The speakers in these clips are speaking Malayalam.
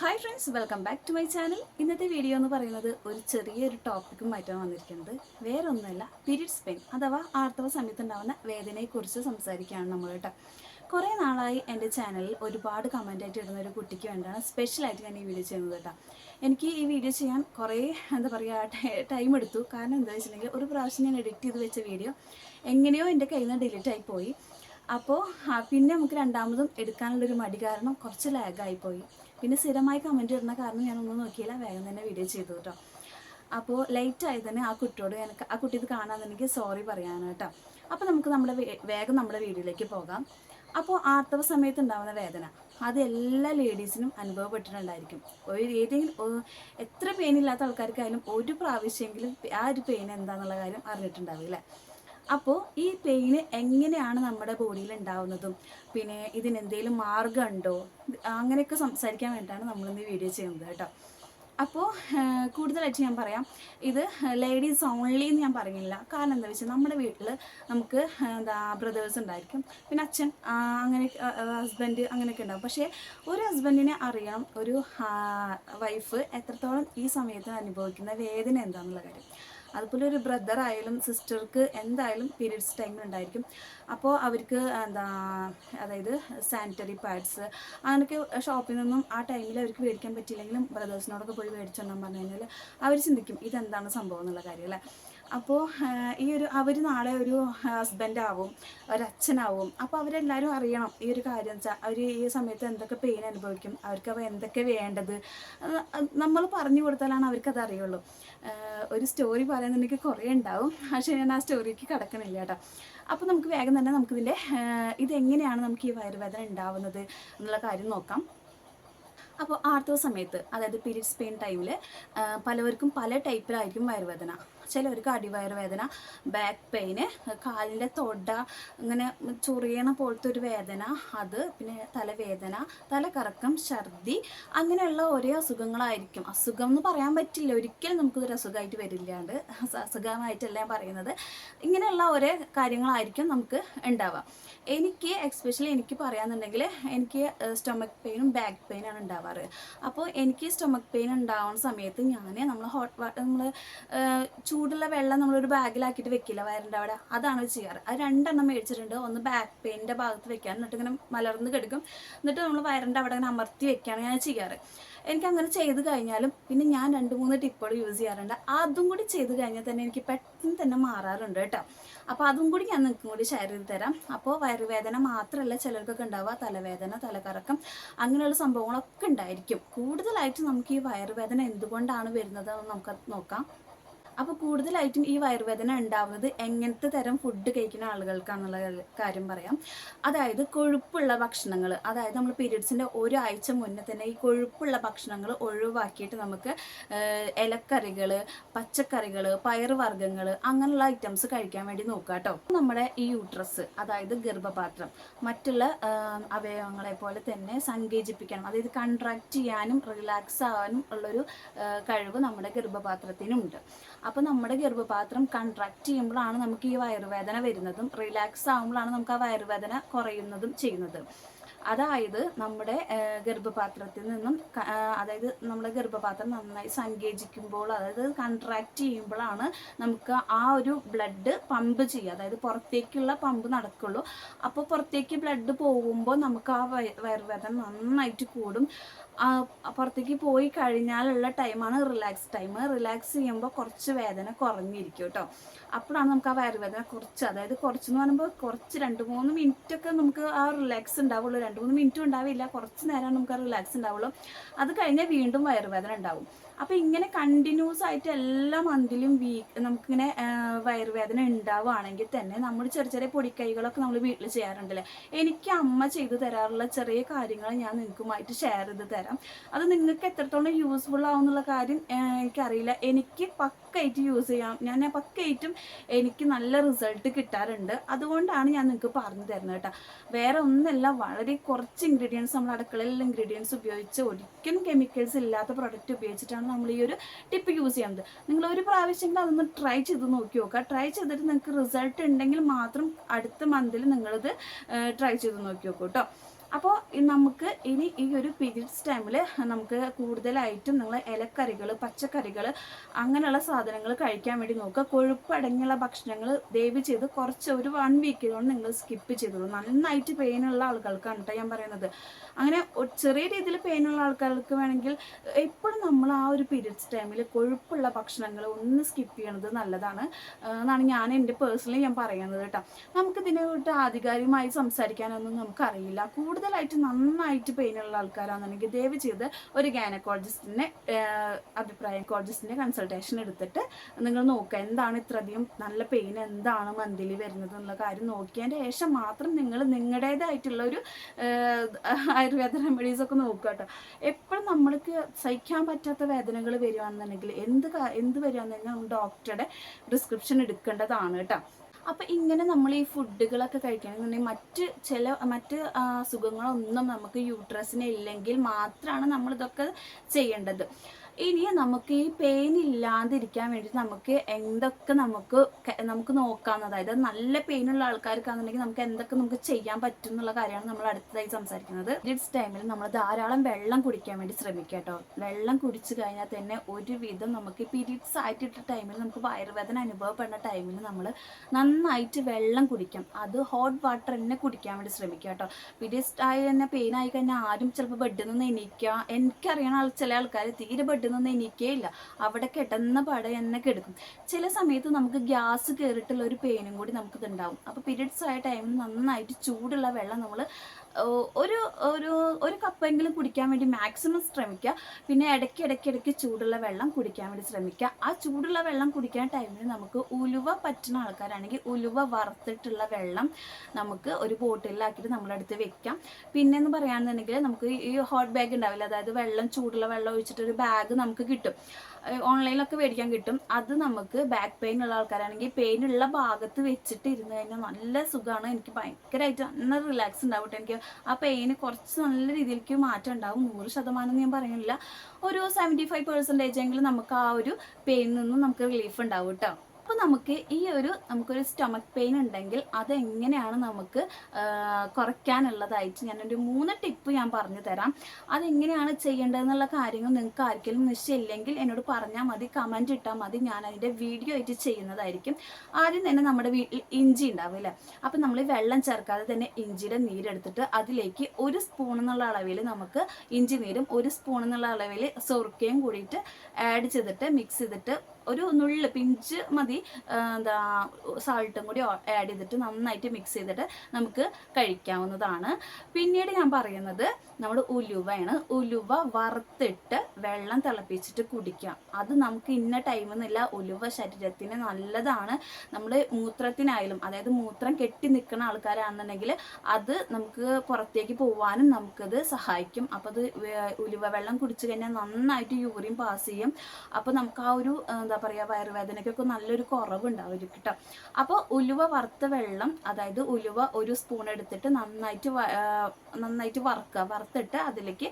Hi friends welcome back to my channel ഇന്നത്തെ വീഡിയോ എന്ന് പറയുന്നത് ഒരു ചെറിയൊരു ടോപ്പിക്കുമായിട്ടാണ് വന്നിരിക്കുന്നത്. വേറെ ഒന്നുമല്ല പീരീഡ്സ് പെയിൻ അഥവാ ആർത്തവ സമയത്തുണ്ടാകുന്ന വേദനയെക്കുറിച്ച് സംസാരിക്കുകയാണ് നമ്മൾ കേട്ടോ കുറേ നാളായി എന്റെ ചാനലിൽ ഒരുപാട് കമന്റ് ആയിട്ട് ഇടുന്ന ഒരു കുട്ടിക്ക് വേണ്ടിയാണ് സ്പെഷ്യലായിട്ട് ഞാൻ ഈ വീഡിയോ ചെയ്യുന്നത് കേട്ടോ എനിക്ക് ഈ വീഡിയോ ചെയ്യാൻ കുറേ എന്താ പറയുക ടൈം എടുത്തു. കാരണം എന്താ വെച്ചിട്ടുണ്ടെങ്കിൽ ഒരു പ്രാവശ്യം ഞാൻ എഡിറ്റ് ചെയ്ത് വെച്ച വീഡിയോ എങ്ങനെയോ എന്റെ കയ്യിൽ നിന്ന് ഡിലീറ്റ് ആയി പോയി. അപ്പോൾ പിന്നെ നമുക്ക് രണ്ടാമതും എടുക്കാനുള്ളൊരു മടി കാരണം കുറച്ച് ലാഗായിപ്പോയി പിന്നെ സ്ഥിരമായി കമന്റ് ഇടുന്ന കാരണം ഞാനൊന്നും നോക്കിയില്ല വേഗം തന്നെ വീഡിയോ ചെയ്തു കേട്ടോ. അപ്പോൾ ആയി തന്നെ ആ കുട്ടിയോട് എനിക്ക് ആ കുട്ടി ഇത് കാണാതെനിക്ക് സോറി പറയാനാണ് കേട്ടോ. അപ്പോൾ നമുക്ക് നമ്മുടെ വേഗം നമ്മുടെ വീഡിയോയിലേക്ക് പോകാം. അപ്പോൾ ആർത്തവ സമയത്ത് ഉണ്ടാകുന്ന വേദന. അത് എല്ലാ ലേഡീസിനും അനുഭവപ്പെട്ടിട്ടുണ്ടായിരിക്കും. ഒരു ഏതെങ്കിലും എത്ര പെയിൻ ഇല്ലാത്ത ആൾക്കാർക്കായാലും ഒരു പ്രാവശ്യമെങ്കിലും ആ ഒരു പെയിൻ എന്താണെന്നുള്ള കാര്യം അറിഞ്ഞിട്ടുണ്ടാവില്ല. അപ്പോൾ ഈ പെയിൻ എങ്ങനെയാണ് നമ്മുടെ ബോഡിയിൽ ഉണ്ടാവുന്നതും? പിന്നെ ഇതിന് എന്തെങ്കിലും മാർഗമുണ്ടോ അങ്ങനെയൊക്കെ സംസാരിക്കാൻ വേണ്ടിയിട്ടാണ് നമ്മളിന്ന് വീഡിയോ ചെയ്യുന്നത് കേട്ടോ. അപ്പോൾ കൂടുതലായിട്ട് ഞാൻ പറയാം. ഇത് ലേഡീസ് ഓൺലി എന്ന് ഞാൻ പറയുന്നില്ല. കാരണം എന്താ വെച്ചാൽ നമ്മുടെ വീട്ടിൽ നമുക്ക് എന്താ ബ്രദേഴ്സ് ഉണ്ടായിരിക്കും. പിന്നെ അച്ഛൻ അങ്ങനെ ഹസ്ബൻഡ് അങ്ങനെയൊക്കെ ഉണ്ടാവും. പക്ഷേ ഒരു ഹസ്ബൻഡിനെ അറിയാം ഒരു വൈഫ് എത്രത്തോളം ഈ സമയത്ത് അനുഭവിക്കുന്ന വേദന എന്താണെന്നുള്ള കാര്യം. അതുപോലെ ഒരു ബ്രദർ ആയാലും സിസ്റ്റർക്ക് എന്തായാലും പീരീഡ്സ് ടൈമിൽ ഉണ്ടായിരിക്കും. അപ്പോൾ അവർക്ക് എന്താ അതായത് സാനിറ്ററി പാഡ്സ് അങ്ങനെയൊക്കെ ഷോപ്പിൽ നിന്നും ആ ടൈമിൽ അവർക്ക് മേടിക്കാൻ പറ്റിയില്ലെങ്കിലും ബ്രദേഴ്സിനോടൊക്കെ പോയി മേടിച്ചോണ്ടെന്ന് പറഞ്ഞു കഴിഞ്ഞാൽ അവർ ചിന്തിക്കും ഇതെന്താണ് സംഭവം എന്നുള്ള കാര്യം അല്ലേ? അപ്പോൾ ഈ ഒരു അവർ നാളെ ഒരു ഹസ്ബൻഡാവും ഒരച്ഛനാവും. അപ്പോൾ അവരെല്ലാവരും അറിയണം ഈ ഒരു കാര്യം വെച്ചാൽ അവർ ഈ സമയത്ത് എന്തൊക്കെ പെയിൻ അനുഭവിക്കും അവർക്ക് അവ എന്തൊക്കെ വേണ്ടത്. നമ്മൾ പറഞ്ഞു കൊടുത്താലാണ് അവർക്കത് അറിയുള്ളൂ. ഒരു സ്റ്റോറി പറയുന്നുണ്ടെങ്കിൽ കുറേ ഉണ്ടാവും. പക്ഷേ ഞാൻ ആ സ്റ്റോറിക്ക് കിടക്കണില്ല കേട്ടോ. അപ്പോൾ നമുക്ക് വേഗം തന്നെ നമുക്കിതിന്റെ ഇതെങ്ങനെയാണ് നമുക്ക് ഈ വയറുവേദന ഉണ്ടാവുന്നത് എന്നുള്ള കാര്യം നോക്കാം. അപ്പോൾ ആർത്തവ സമയത്ത് അതായത് പീരീഡ്സ് പെയിൻ ടൈമിൽ പലവർക്കും പല ടൈപ്പിലായിരിക്കും വയറുവേദന. ചിലവർക്ക് അടിവയറുവേദന ബാക്ക് പെയിന് കാലിന്റെ തൊട ഇങ്ങനെ ചൊറിയണ പോലത്തെ ഒരു വേദന അത് പിന്നെ തലവേദന തലകറക്കം ഛർദി അങ്ങനെയുള്ള ഒരേ അസുഖങ്ങളായിരിക്കും. അസുഖം എന്ന് പറയാൻ പറ്റില്ല. ഒരിക്കലും നമുക്കൊരു അസുഖമായിട്ട് വരില്ലാണ്ട്. അസ- അസുഖമായിട്ടല്ല ഞാൻ പറയുന്നത്. ഇങ്ങനെയുള്ള ഒരേ കാര്യങ്ങളായിരിക്കും നമുക്ക് ഉണ്ടാവുക. എനിക്ക് എക്സ്പെഷ്യലി എനിക്ക് പറയാന്നുണ്ടെങ്കിൽ എനിക്ക് സ്റ്റൊമക്ക് പെയിനും ബാക്ക് പെയിനാണ് ഉണ്ടാവാറ്. അപ്പോൾ എനിക്ക് സ്റ്റൊമക്ക് പെയിൻ ഉണ്ടാവുന്ന സമയത്ത് ഞാൻ നമ്മൾ ഹോട്ട് വാട്ടർ നമ്മൾ ചൂടുള്ള വെള്ളം നമ്മളൊരു ബാഗിലാക്കിയിട്ട് വെക്കില്ല വയറിന്റെ അവിടെ. അതാണ് ചെയ്യാറ്. അത് രണ്ടെണ്ണം മേടിച്ചിട്ടുണ്ട്. ഒന്ന് ബാക്ക് പെയിന്റെ ഭാഗത്ത് വെക്കാൻ. എന്നിട്ട് ഇങ്ങനെ മലർന്ന് കിടക്കും. എന്നിട്ട് നമ്മൾ വയറിന്റെ അവിടെ ഇങ്ങനെ അമർത്തി വെക്കുകയാണ് ഞാൻ ചെയ്യാറ്. എനിക്ക് അങ്ങനെ ചെയ്ത് കഴിഞ്ഞാലും പിന്നെ ഞാൻ രണ്ട് മൂന്ന് ടിപ്പുകൾ യൂസ് ചെയ്യാറുണ്ട്. അതും കൂടി ചെയ്ത് കഴിഞ്ഞാൽ തന്നെ എനിക്ക് പെട്ടെന്ന് തന്നെ മാറാറുണ്ട് കേട്ടോ. അപ്പോൾ അതും കൂടി ഞാൻ നിങ്ങൾക്കും കൂടി ഷെയർ ചെയ്ത് തരാം. അപ്പോൾ വയറുവേദന മാത്രമല്ല ചിലർക്കൊക്കെ ഉണ്ടാവുക. തലവേദന തലകറക്കം അങ്ങനെയുള്ള സംഭവങ്ങളൊക്കെ ഉണ്ടായിരിക്കും. കൂടുതലായിട്ട് നമുക്ക് ഈ വയറുവേദന എന്തുകൊണ്ടാണ് വരുന്നത് നമുക്ക് നോക്കാം. അപ്പോൾ കൂടുതലായിട്ടും ഈ വയറുവേദന ഉണ്ടാവുന്നത് എങ്ങനത്തെ തരം ഫുഡ് കഴിക്കുന്ന ആളുകൾക്കാണെന്നുള്ള കാര്യം പറയാം. അതായത് കൊഴുപ്പുള്ള ഭക്ഷണങ്ങൾ അതായത് നമ്മൾ പീരീഡ്സിന്റെ ഒരാഴ്ച മുന്നേ തന്നെ ഈ കൊഴുപ്പുള്ള ഭക്ഷണങ്ങൾ ഒഴിവാക്കിയിട്ട് നമുക്ക് ഇലക്കറികൾ പച്ചക്കറികൾ പയറുവർഗങ്ങൾ അങ്ങനെയുള്ള ഐറ്റംസ് കഴിക്കാൻ വേണ്ടി നോക്കുക കേട്ടോ. നമ്മുടെ ഈ യൂട്രസ് അതായത് ഗർഭപാത്രം മറ്റുള്ള അവയവങ്ങളെ പോലെ തന്നെ സങ്കേചിപ്പിക്കണം അതായത് കൺട്രാക്ട് ചെയ്യാനും റിലാക്സ് ആവാനും ഉള്ളൊരു കഴിവ് നമ്മുടെ ഗർഭപാത്രത്തിനുണ്ട്. അപ്പോൾ നമ്മുടെ ഗർഭപാത്രം കൺട്രാക്ട് ചെയ്യുമ്പോഴാണ് നമുക്ക് ഈ വയറുവേദന വരുന്നതും റിലാക്സ് ആകുമ്പോഴാണ് നമുക്ക് ആ വയറുവേദന കുറയുന്നതും ചെയ്യുന്നത്. അതായത് നമ്മുടെ ഗർഭപാത്രത്തിൽ നിന്നും അതായത് നമ്മുടെ ഗർഭപാത്രം നന്നായി സങ്കേചിക്കുമ്പോൾ അതായത് കൺട്രാക്ട് ചെയ്യുമ്പോഴാണ് നമുക്ക് ആ ഒരു ബ്ലഡ് പമ്പ് ചെയ്യുക. അതായത് പുറത്തേക്കുള്ള പമ്പ് നടക്കുള്ളൂ. അപ്പോൾ പുറത്തേക്ക് ബ്ലഡ് പോകുമ്പോൾ നമുക്ക് ആ വയ- വയറുവേദന നന്നായിട്ട് കൂടും. പുറത്തേക്ക് പോയി കഴിഞ്ഞാലുള്ള ടൈമാണ് റിലാക്സ്. ടൈം റിലാക്സ് ചെയ്യുമ്പോൾ കുറച്ച് വേദന കുറഞ്ഞിരിക്കും കേട്ടോ. അപ്പോഴാണ് നമുക്ക് ആ വയറുവേദന കുറച്ച്. അതായത് കുറച്ചെന്ന് പറയുമ്പോൾ കുറച്ച് രണ്ട് മൂന്ന് മിനിറ്റ് ഒക്കെ നമുക്ക് ആ റിലാക്സ് ഉണ്ടാവുള്ളൂ. രണ്ട് മൂന്ന് മിനിറ്റും ഉണ്ടാവില്ല. കുറച്ച് നേരമാണ് നമുക്ക് ആ റിലാക്സ് ഉണ്ടാവുള്ളൂ. അത് കഴിഞ്ഞാൽ വീണ്ടും വയറുവേദന ഉണ്ടാവും. അപ്പോൾ ഇങ്ങനെ കണ്ടിന്യൂസ് ആയിട്ട് എല്ലാ മന്തിലും വീക്ക് നമുക്കിങ്ങനെ വയറുവേദന ഉണ്ടാവുകയാണെങ്കിൽ തന്നെ നമ്മൾ ചെറിയ ചെറിയ പൊടിക്കൈകളൊക്കെ നമ്മൾ വീട്ടിൽ ചെയ്യാറുണ്ടല്ലേ? എനിക്ക് അമ്മ ചെയ്തു തരാറുള്ള ചെറിയ കാര്യങ്ങൾ ഞാൻ നിങ്ങൾക്കുമായിട്ട് ഷെയർ ചെയ്ത് തരാം. അത് നിങ്ങൾക്ക് എത്രത്തോളം യൂസ്ഫുൾ ആവുന്നുള്ള കാര്യം എനിക്കറിയില്ല. എനിക്ക് പക്കായിട്ട് യൂസ് ചെയ്യാം. ഞാൻ പക്കയായിട്ടും എനിക്ക് നല്ല റിസൾട്ട് കിട്ടാറുണ്ട്. അതുകൊണ്ടാണ് ഞാൻ നിങ്ങൾക്ക് പറഞ്ഞു തരുന്നത് കേട്ടോ. വേറെ ഒന്നല്ല വളരെ കുറച്ച് ഇൻഗ്രീഡിയൻസ് നമ്മൾ അടുക്കളയിലുള്ള ഇൻഗ്രീഡിയൻസ് ഉപയോഗിച്ച് ഒരിക്കലും കെമിക്കൽസ് ഇല്ലാത്ത പ്രൊഡക്റ്റ് ഉപയോഗിച്ചിട്ടാണ് നമ്മൾ ഈ ഒരു ടിപ്പ് യൂസ് ചെയ്യുന്നത്. നിങ്ങൾ ഒരു പ്രാവശ്യമെങ്കിലും അതൊന്ന് ട്രൈ ചെയ്ത് നോക്കി നോക്കുക. ട്രൈ ചെയ്തിട്ട് നിങ്ങൾക്ക് റിസൾട്ട് ഉണ്ടെങ്കിൽ മാത്രം അടുത്ത മന്തിൽ നിങ്ങളിത് ട്രൈ ചെയ്ത് നോക്കി നോക്കൂ കേട്ടോ. അപ്പോൾ നമുക്ക് ഇനി ഈ ഒരു പീരീഡ്സ് ടൈമിൽ നമുക്ക് കൂടുതലായിട്ടും നിങ്ങൾ ഇലക്കറികൾ പച്ചക്കറികൾ അങ്ങനെയുള്ള സാധനങ്ങൾ കഴിക്കാൻ വേണ്ടി നോക്കുക. കൊഴുപ്പടങ്ങിയുള്ള ഭക്ഷണങ്ങൾ ദയവ് ചെയ്ത് കുറച്ച് ഒരു വൺ വീക്കിലോണ്ട് നിങ്ങൾ സ്കിപ്പ് ചെയ്തോളൂ. നന്നായിട്ട് പെയിനുള്ള ആളുകൾക്കാണ് കേട്ടോ ഞാൻ പറയുന്നത്. അങ്ങനെ ചെറിയ രീതിയിൽ പെയിനുള്ള ആൾക്കാർക്ക് വേണമെങ്കിൽ എപ്പോഴും നമ്മൾ ആ ഒരു പീരീഡ്സ് ടൈമിൽ കൊഴുപ്പുള്ള ഭക്ഷണങ്ങൾ ഒന്ന് സ്കിപ്പ് ചെയ്യണത് നല്ലതാണ് എന്നാണ് ഞാൻ എന്റെ പേഴ്സണലി ഞാൻ പറയുന്നത് കേട്ടോ നമുക്കിതിനെ കൂട്ട് ആധികാരികമായി സംസാരിക്കാനൊന്നും നമുക്കറിയില്ല. കൂടുതലായിട്ട് നന്നായിട്ട് പെയിനുള്ള ആൾക്കാരാണെന്നുണ്ടെങ്കിൽ ദയവ് ചെയ്ത് ഒരു ഗൈനക്കോളജിസ്റ്റിനെ അഭിപ്രായം കോളജിസ്റ്റിന്റെ കൺസൾട്ടേഷൻ എടുത്തിട്ട് നിങ്ങൾ നോക്കുക എന്താണ് ഇത്രയധികം നല്ല പെയിൻ എന്താണ് മന്തിലി വരുന്നത് എന്നുള്ള കാര്യം നോക്കിയതിന്റെ ശേഷം മാത്രം നിങ്ങൾ നിങ്ങളുടേതായിട്ടുള്ള ഒരു ആയുർവേദ റെമഡീസ് ഒക്കെ നോക്കുക കേട്ടോ. എപ്പോഴും നമ്മൾക്ക് സഹിക്കാൻ പറ്റാത്ത വേദനകൾ വരികയാണെന്നുണ്ടെങ്കിൽ എന്ത് എന്ത് വരികയാണെന്നുണ്ടെങ്കിൽ ഡോക്ടറുടെ പ്രിസ്ക്രിപ്ഷൻ എടുക്കേണ്ടതാണ് കേട്ടോ. അപ്പം ഇങ്ങനെ നമ്മൾ ഈ ഫുഡുകളൊക്കെ കഴിക്കണമെന്നുണ്ടെങ്കിൽ മറ്റ് ചില മറ്റ് അസുഖങ്ങളൊന്നും നമുക്ക് യൂട്രസിന് ഇല്ലെങ്കിൽ മാത്രമാണ് നമ്മളിതൊക്കെ ചെയ്യേണ്ടത്. ഇനി നമുക്ക് ഈ പെയിൻ ഇല്ലാതിരിക്കാൻ വേണ്ടി നമുക്ക് എന്തൊക്കെ നമുക്ക് നമുക്ക് നോക്കാം അതായത് നല്ല പെയിനുള്ള ആൾക്കാർക്കാണെന്നുണ്ടെങ്കിൽ നമുക്ക് എന്തൊക്കെ നമുക്ക് ചെയ്യാൻ പറ്റും എന്നുള്ള കാര്യമാണ് നമ്മൾ അടുത്തതായി സംസാരിക്കുന്നത്. ഇറ്റ്സ് ടൈമിൽ നമ്മൾ ധാരാളം വെള്ളം കുടിക്കാൻ വേണ്ടി ശ്രമിക്കുക കേട്ടോ. വെള്ളം കുടിച്ചു കഴിഞ്ഞാൽ തന്നെ ഒരുവിധം നമുക്ക് പീരീഡ്സ് ആയിട്ടിട്ട ടൈമിൽ നമുക്ക് വയറുവേദന അനുഭവപ്പെടുന്ന ടൈമിൽ നമ്മൾ നന്നായിട്ട് വെള്ളം കുടിക്കാം. അത് ഹോട്ട് വാട്ടർ തന്നെ കുടിക്കാൻ വേണ്ടി ശ്രമിക്കുക കേട്ടോ. പീരീഡ്സ് ആയി തന്നെ പെയിൻ ആയി കഴിഞ്ഞാൽ ആരും ചിലപ്പോൾ ബെഡിൽ നിന്ന് എണീക്കുക എനിക്കറിയണ ചില ആൾക്കാർ തീരെ നിന്ന് എനിക്കേ ഇല്ല അവിടെ കിടന്ന പാടെ എന്നെ കെടുക്കും. ചില സമയത്ത് നമുക്ക് ഗ്യാസ് കയറിയിട്ടുള്ള ഒരു പെയിനും കൂടി നമുക്കിത് ഉണ്ടാവും അപ്പോൾ പീരീഡ്സ് ആയ ടൈമിൽ നന്നായിട്ട് ചൂടുള്ള വെള്ളം നമ്മൾ ഒരു ഒരു ഒരു കപ്പെങ്കിലും കുടിക്കാൻ വേണ്ടി മാക്സിമം ശ്രമിക്കുക. പിന്നെ ഇടയ്ക്ക് ഇടയ്ക്ക് ഇടയ്ക്ക് ചൂടുള്ള വെള്ളം കുടിക്കാൻ വേണ്ടി ശ്രമിക്കുക. ആ ചൂടുള്ള വെള്ളം കുടിക്കാൻ ടൈമിൽ നമുക്ക് ഉലുവ പറ്റുന്ന ആൾക്കാരാണെങ്കിൽ ഉലുവ വറുത്തിട്ടുള്ള വെള്ളം നമുക്ക് ഒരു ബോട്ടിലാക്കിയിട്ട് നമ്മളടുത്ത് വെക്കാം. പിന്നെ എന്ന് പറയുകയാണെന്നുണ്ടെങ്കിൽ നമുക്ക് ഈ ഹോട്ട് ബാഗ് ഉണ്ടാവില്ല? അതായത് വെള്ളം ചൂടുള്ള വെള്ളം ഒഴിച്ചിട്ട് ഒരു ബാഗ് നമുക്ക് കിട്ടും. ഓൺലൈനിലൊക്കെ മേടിക്കാൻ കിട്ടും. അത് നമുക്ക് ബാക്ക് പെയിൻ ഉള്ള ആൾക്കാരാണെങ്കിൽ പെയിൻ ഉള്ള ഭാഗത്ത് വെച്ചിട്ട് ഇരുന്ന് കഴിഞ്ഞാൽ നല്ല സുഖമാണ് എനിക്ക് ഭയങ്കരമായിട്ട് നല്ല റിലാക്സ് ഉണ്ടാവും എനിക്ക് ആ പെയിന് കുറച്ച് നല്ല രീതിയിലേക്ക് മാറ്റം ഉണ്ടാവും. നൂറ് ശതമാനം ഞാൻ പറയുന്നില്ല. ഒരു സെവന്റി ഫൈവ് പെർസെന്റേജ് എങ്കിലും നമുക്ക് ആ ഒരു പെയിനിൽ നിന്നും നമുക്ക് റിലീഫ് ഉണ്ടാവും കേട്ടോ അപ്പോൾ നമുക്ക് ഈ ഒരു നമുക്കൊരു സ്റ്റൊമക് പെയിൻ ഉണ്ടെങ്കിൽ അതെങ്ങനെയാണ് നമുക്ക് കുറയ്ക്കാനുള്ളതായിട്ട് ഞാനൊരു മൂന്ന് ടിപ്പ് ഞാൻ പറഞ്ഞു തരാം. അതെങ്ങനെയാണ് ചെയ്യേണ്ടതെന്നുള്ള കാര്യങ്ങൾ നിങ്ങൾക്ക് ആർക്കെങ്കിലും നിശ്ചയമില്ലെങ്കിൽ എന്നോട് പറഞ്ഞാൽ മതി കമന്റ് ഇട്ടാൽ മതി. ഞാൻ അതിന്റെ വീഡിയോ ആയിട്ട് ചെയ്യുന്നതായിരിക്കും. ആദ്യം തന്നെ നമ്മുടെ വീട്ടിൽ ഇഞ്ചി ഉണ്ടാവില്ലേ അപ്പം നമ്മൾ വെള്ളം ചേർക്കാതെ തന്നെ ഇഞ്ചിയുടെ നീരെടുത്തിട്ട് അതിലേക്ക് ഒരു സ്പൂൺ എന്നുള്ള അളവിൽ നമുക്ക് ഇഞ്ചി നീരും ഒരു സ്പൂൺ എന്നുള്ള അളവിൽ സൊറുക്കയും കൂടിയിട്ട് ആഡ് ചെയ്തിട്ട് മിക്സ് ചെയ്തിട്ട് ഒരു നുള്ള് പിഞ്ച് മതി. എന്താ സാൾട്ടും കൂടി ആഡ് ചെയ്തിട്ട് നന്നായിട്ട് മിക്സ് ചെയ്തിട്ട് നമുക്ക് കഴിക്കാവുന്നതാണ്. പിന്നീട് ഞാൻ പറയുന്നത് നമ്മൾ ഉലുവയാണ്. ഉലുവ വറുത്തിട്ട് വെള്ളം തിളപ്പിച്ചിട്ട് കുടിക്കാം. അത് നമുക്ക് ഇന്ന ടൈം എന്നില്ല ഉലുവ ശരീരത്തിന് നല്ലതാണ്. നമ്മൾ മൂത്രത്തിനായാലും അതായത് മൂത്രം കെട്ടി നിൽക്കുന്ന ആൾക്കാരാണെന്നുണ്ടെങ്കിൽ അത് നമുക്ക് പുറത്തേക്ക് പോവാനും നമുക്കത് സഹായിക്കും. അപ്പോൾ അത് ഉലുവ വെള്ളം കുടിച്ചു കഴിഞ്ഞാൽ നന്നായിട്ട് യൂറിൻ പാസ് ചെയ്യും. അപ്പോൾ നമുക്ക് ആ ഒരു എന്താ പറയുക വയറുവേദനയ്ക്കൊക്കെ നല്ലൊരു കുറവുണ്ടാവും കേട്ടോ അപ്പോൾ ഉലുവ വറുത്ത വെള്ളം അതായത് ഉലുവ ഒരു സ്പൂൺ എടുത്തിട്ട് നന്നായിട്ട് നന്നായിട്ട് വറുക്കുക വറുത്തിട്ട് അതിലേക്ക്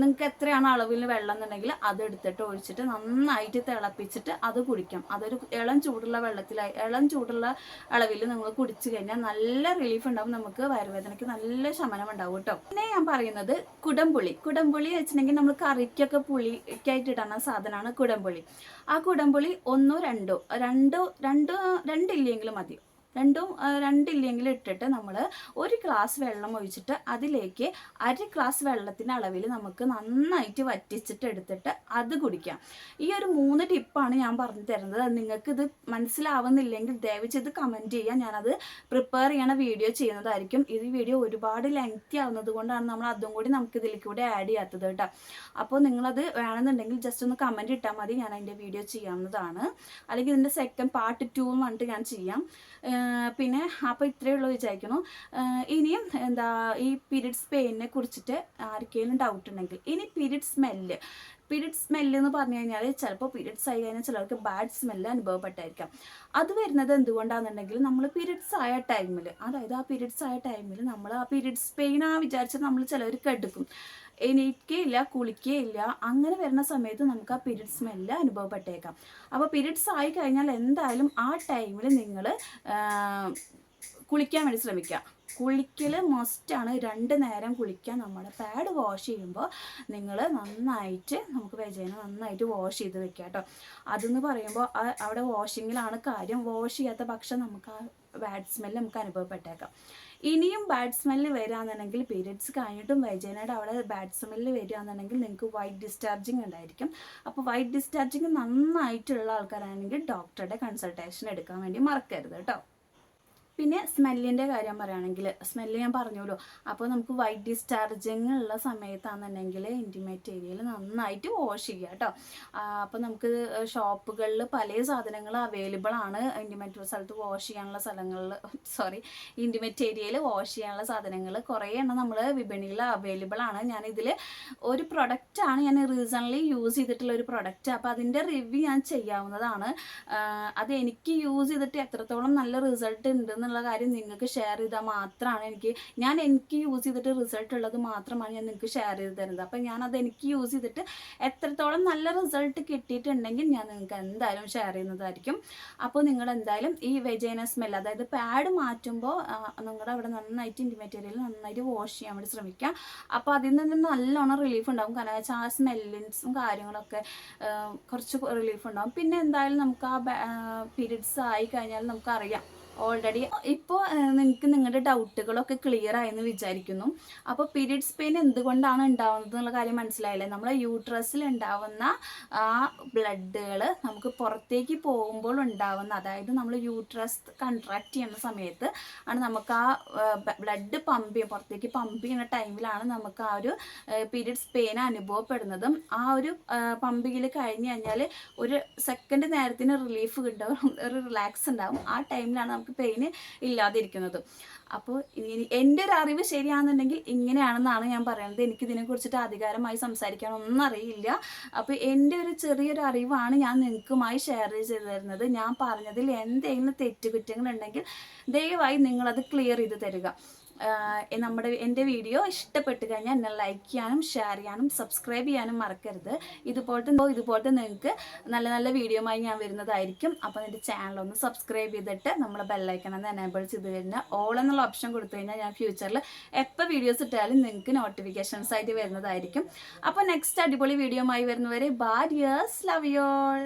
നിങ്ങൾക്ക് എത്രയാണ് അളവിൽ വെള്ളം എന്നുണ്ടെങ്കിൽ അത് എടുത്തിട്ട് ഒഴിച്ചിട്ട് നന്നായിട്ട് തിളപ്പിച്ചിട്ട് അത് കുടിക്കാം. അതൊരു ഇളം ചൂടുള്ള വെള്ളത്തിലായി ഇളം ചൂടുള്ള അളവിൽ നിങ്ങൾ കുടിച്ചു കഴിഞ്ഞാൽ നല്ല റിലീഫ് ഉണ്ടാവും. നമുക്ക് വയറുവേദനയ്ക്ക് നല്ല ശമനം ഉണ്ടാവും കേട്ടോ. പിന്നെ ഞാൻ പറയുന്നത് കുടംപുളി. കുടംപുളി വെച്ചിട്ടുണ്ടെങ്കിൽ നമ്മൾ കറിക്കൊക്കെ പുളിക്കായിട്ട് ഇടുന്ന സാധനമാണ് കുടംപുളി. ആ കുടംപുളി ഒന്നോ രണ്ടോ രണ്ടോ രണ്ടോ രണ്ടില്ലെങ്കിലും മതി. രണ്ടും രണ്ടില്ലെങ്കിലും ഇട്ടിട്ട് നമ്മൾ ഒരു ഗ്ലാസ് വെള്ളം ഒഴിച്ചിട്ട് അതിലേക്ക് അര ഗ്ലാസ് വെള്ളത്തിന്റെ അളവിൽ നമുക്ക് നന്നായിട്ട് വറ്റിച്ചിട്ട് എടുത്തിട്ട് അത് കുടിക്കാം. ഈ ഒരു മൂന്ന് ടിപ്പാണ് ഞാൻ പറഞ്ഞു തരുന്നത്. നിങ്ങൾക്ക് ഇത് മനസ്സിലാവുന്നില്ലെങ്കിൽ ഇത് കമന്റ് ചെയ്യുക ഞാനത് പ്രിപ്പയർ ചെയ്യണ വീഡിയോ ചെയ്യുന്നതായിരിക്കും. ഈ വീഡിയോ ഒരുപാട് ലെങ്തി ആവുന്നത് കൊണ്ടാണ് നമ്മൾ അതും കൂടി നമുക്ക് ഇതിലേക്ക് കൂടെ ആഡ് ചെയ്യാത്തത് കേട്ടോ. അപ്പോൾ നിങ്ങളത് വേണമെന്നുണ്ടെങ്കിൽ ജസ്റ്റ് ഒന്ന് കമന്റ് ഇട്ടാൽ മതി. ഞാൻ അതിന്റെ വീഡിയോ ചെയ്യാവുന്നതാണ്. അല്ലെങ്കിൽ ഇതിന്റെ സെക്കൻഡ് പാർട്ട് ടു എന്ന് പറഞ്ഞിട്ട് ഞാൻ ചെയ്യാം. പിന്നെ അപ്പോൾ ഇത്രയേ ഉള്ളൂ വിചാരിക്കുന്നു. ഇനിയും എന്താ ഈ പീരിയഡ്സ് പെയിനെ കുറിച്ചിട്ട് ആർക്കെങ്കിലും ഡൗട്ട് ഉണ്ടെങ്കിൽ ഇനി പീരിയഡ് സ്മെല്ല് പീരിയഡ് സ്മെല്ല് എന്ന് പറഞ്ഞു കഴിഞ്ഞാൽ ചിലപ്പോൾ പീരിയഡ്സ് ആയി കഴിഞ്ഞാൽ ചിലർക്ക് ബാഡ് സ്മെല്ല് അനുഭവപ്പെട്ടായിരിക്കാം. അത് വരുന്നത് എന്തുകൊണ്ടാണെന്നുണ്ടെങ്കിൽ നമ്മൾ പീരിയഡ്സ് ആയ ടൈമിൽ അതായത് ആ പീരിയഡ്സ് ആയ ടൈമിൽ നമ്മൾ ആ പീരിയഡ്സ് പെയിൻ ആ വിചാരിച്ച് നമ്മൾ ചിലവർക്ക് എടുക്കും എണീക്കുകയില്ല കുളിക്കുകയില്ല അങ്ങനെ വരുന്ന സമയത്ത് നമുക്ക് ആ പീരീഡ് സ്മെല്ല് അനുഭവപ്പെട്ടേക്കാം. അപ്പോൾ പീരീഡ്സ് ആയി കഴിഞ്ഞാൽ എന്തായാലും ആ ടൈമിൽ നിങ്ങൾ കുളിക്കാൻ വേണ്ടി ശ്രമിക്കുക. കുളിക്കൽ മസ്റ്റാണ് രണ്ട് നേരം കുളിക്കാൻ നമ്മൾ പാഡ് വാഷ് ചെയ്യുമ്പോൾ നിങ്ങൾ നന്നായിട്ട് നമുക്ക് വെജേന നന്നായിട്ട് വാഷ് ചെയ്ത് വെക്കാം കേട്ടോ. അതെന്ന് പറയുമ്പോൾ അവിടെ വാഷിങ്ങിലാണ് കാര്യം. വാഷ് ചെയ്യാത്ത പക്ഷം നമുക്ക് ആ ബാഡ് സ്മെല്ല് നമുക്ക് അനുഭവപ്പെട്ടേക്കാം. ഇനിയും ബാഡ് സ്മെല്ല് വരികയാണെന്നുണ്ടെങ്കിൽ പീരിയഡ്സ് കഴിഞ്ഞിട്ടും വെജേനയുടെ അവിടെ ബാഡ് സ്മെല്ല് വരികയാണെന്നുണ്ടെങ്കിൽ നിങ്ങൾക്ക് വൈറ്റ് ഡിസ്ചാർജിങ് ഉണ്ടായിരിക്കും. അപ്പോൾ വൈറ്റ് ഡിസ്ചാർജിങ് നന്നായിട്ടുള്ള ആൾക്കാരാണെങ്കിൽ ഡോക്ടറുടെ കൺസൾട്ടേഷൻ എടുക്കാൻ വേണ്ടി മറക്കരുത് കേട്ടോ. പിന്നെ സ്മെല്ലിന്റെ കാര്യം പറയുകയാണെങ്കിൽ സ്മെല്ല് ഞാൻ പറഞ്ഞല്ലോ അപ്പോൾ നമുക്ക് വൈറ്റ് ഡിസ്ചാർജിങ് ഉള്ള സമയത്താണെന്നുണ്ടെങ്കിൽ ഇന്റിമേറ്റ് ഏരിയയിൽ നന്നായിട്ട് വാഷ് ചെയ്യുക കേട്ടോ. അപ്പോൾ നമുക്ക് ഷോപ്പുകളിൽ പല സാധനങ്ങൾ അവൈലബിൾ ആണ്. ഇന്റിമേറ്റ് സ്ഥലത്ത് വാഷ് ചെയ്യാനുള്ള സ്ഥലങ്ങളിൽ സോറി ഇന്റിമേറ്റ് ഏരിയയിൽ വാഷ് ചെയ്യാനുള്ള സാധനങ്ങൾ കുറേ എണ്ണം നമ്മൾ വിപണിയിൽ അവൈലബിൾ ആണ്. ഞാൻ ഇതിൽ ഒരു പ്രൊഡക്റ്റാണ് ഞാൻ റീസൺലി യൂസ് ചെയ്തിട്ടുള്ള ഒരു പ്രൊഡക്റ്റ് അപ്പോൾ അതിന്റെ റിവ്യൂ ഞാൻ ചെയ്യാവുന്നതാണ്. അത് എനിക്ക് യൂസ് ചെയ്തിട്ട് എത്രത്തോളം നല്ല റിസൾട്ട് ഉണ്ട് എന്നുള്ള കാര്യം നിങ്ങൾക്ക് ഷെയർ ചെയ്താൽ മാത്രമാണ് എനിക്ക് ഞാൻ എനിക്ക് യൂസ് ചെയ്തിട്ട് റിസൾട്ട് ഉള്ളത് മാത്രമാണ് ഞാൻ നിങ്ങൾക്ക് ഷെയർ ചെയ്ത് തരുന്നത്. ഞാൻ അത് എനിക്ക് യൂസ് ചെയ്തിട്ട് എത്രത്തോളം നല്ല റിസൾട്ട് കിട്ടിയിട്ടുണ്ടെങ്കിൽ ഞാൻ നിങ്ങൾക്ക് എന്തായാലും ഷെയർ ചെയ്യുന്നതായിരിക്കും. അപ്പോൾ നിങ്ങൾ എന്തായാലും ഈ വെജൈന സ്മെൽ അതായത് പാഡ് മാറ്റുമ്പോൾ നിങ്ങളുടെ അവിടെ നന്നായിട്ട് ഇന്റി മെറ്റീരിയൽ നന്നായിട്ട് വാഷ് ചെയ്യാൻ വേണ്ടി ശ്രമിക്കാം. അപ്പോൾ അതിൽ നിന്ന് നല്ലോണം റിലീഫ് ഉണ്ടാകും കാരണം വെച്ചാൽ ആ സ്മെല്ലിൻസും കാര്യങ്ങളൊക്കെ കുറച്ച് റിലീഫ് ഉണ്ടാകും പിന്നെ എന്തായാലും നമുക്ക് ആ പീരീഡ്സ് ആയി കഴിഞ്ഞാൽ നമുക്കറിയാം. ഓൾറെഡി ഇപ്പോൾ നിങ്ങൾക്ക് നിങ്ങളുടെ ഡൗട്ടുകളൊക്കെ ക്ലിയർ ആയെന്ന് വിചാരിക്കുന്നു. അപ്പോൾ പീരിയഡ്സ് പെയിൻ എന്തുകൊണ്ടാണ് ഉണ്ടാവുന്നത് എന്നുള്ള കാര്യം മനസ്സിലായില്ലേ? നമ്മുടെ യൂട്രസിൽ ഉണ്ടാവുന്ന ആ ബ്ലഡുകൾ നമുക്ക് പുറത്തേക്ക് പോകുമ്പോൾ ഉണ്ടാവുന്ന അതായത് നമ്മൾ യൂട്രസ് കൺട്രാക്ട് ചെയ്യുന്ന സമയത്ത് ആണ് നമുക്ക് ആ ബ്ലഡ് പമ്പ് ചെയ്യുക പുറത്തേക്ക് പമ്പ് ചെയ്യുന്ന ടൈമിലാണ് നമുക്ക് ആ ഒരു പീരിയഡ്സ് പെയിൻ അനുഭവപ്പെടുന്നതും ആ ഒരു പമ്പിങ്ങിൽ കഴിഞ്ഞ് കഴിഞ്ഞാൽ ഒരു സെക്കൻഡ് നേരത്തിന് റിലീഫ് ഉണ്ടാവും ഒരു റിലാക്സ് ഉണ്ടാവും. ആ ടൈമിലാണ് നമുക്ക് പെയിന് ഇല്ലാതിരിക്കുന്നത്. അപ്പോൾ എന്റെ ഒരു അറിവ് ശരിയാണെന്നുണ്ടെങ്കിൽ ഇങ്ങനെയാണെന്നാണ് ഞാൻ പറയുന്നത് എനിക്ക് ഇതിനെക്കുറിച്ചിട്ട് അധികാരമായി സംസാരിക്കാൻ ഒന്നും അറിയില്ല. അപ്പോൾ എന്റെ ഒരു ചെറിയൊരു അറിവാണ് ഞാൻ നിങ്ങൾക്കുമായി ഷെയർ ചെയ്ത് തരുന്നത് ഞാൻ പറഞ്ഞതിൽ എന്തെങ്കിലും തെറ്റുകുറ്റങ്ങളുണ്ടെങ്കിൽ ദയവായി നിങ്ങളത് ക്ലിയർ ചെയ്ത് തരിക. നമ്മുടെ എന്റെ വീഡിയോ ഇഷ്ടപ്പെട്ട് കഴിഞ്ഞാൽ എന്നെ ലൈക്ക് ചെയ്യാനും ഷെയർ ചെയ്യാനും സബ്സ്ക്രൈബ് ചെയ്യാനും മറക്കരുത്. ഇതുപോലത്തെ ഇതുപോലത്തെ നിങ്ങൾക്ക് നല്ല നല്ല വീഡിയോമായി ഞാൻ വരുന്നതായിരിക്കും. അപ്പോൾ എന്റെ ചാനലൊന്ന് സബ്സ്ക്രൈബ് ചെയ്തിട്ട് നമ്മളെ ബെല്ലൈക്കൺ ഒന്ന് എനേബിൾ ചെയ്ത് കഴിഞ്ഞാൽ ഓൾ എന്നുള്ള ഓപ്ഷൻ കൊടുത്തു കഴിഞ്ഞാൽ ഞാൻ ഫ്യൂച്ചറിൽ എപ്പോൾ വീഡിയോസ് ഇട്ടാലും നിങ്ങൾക്ക് നോട്ടിഫിക്കേഷൻസ് ആയിട്ട് വരുന്നതായിരിക്കും. അപ്പോൾ നെക്സ്റ്റ് അടിപൊളി വീഡിയോ ആയി വരുന്നവരെ ബാഡ് ഇയേഴ്സ് ലവ് യോൾ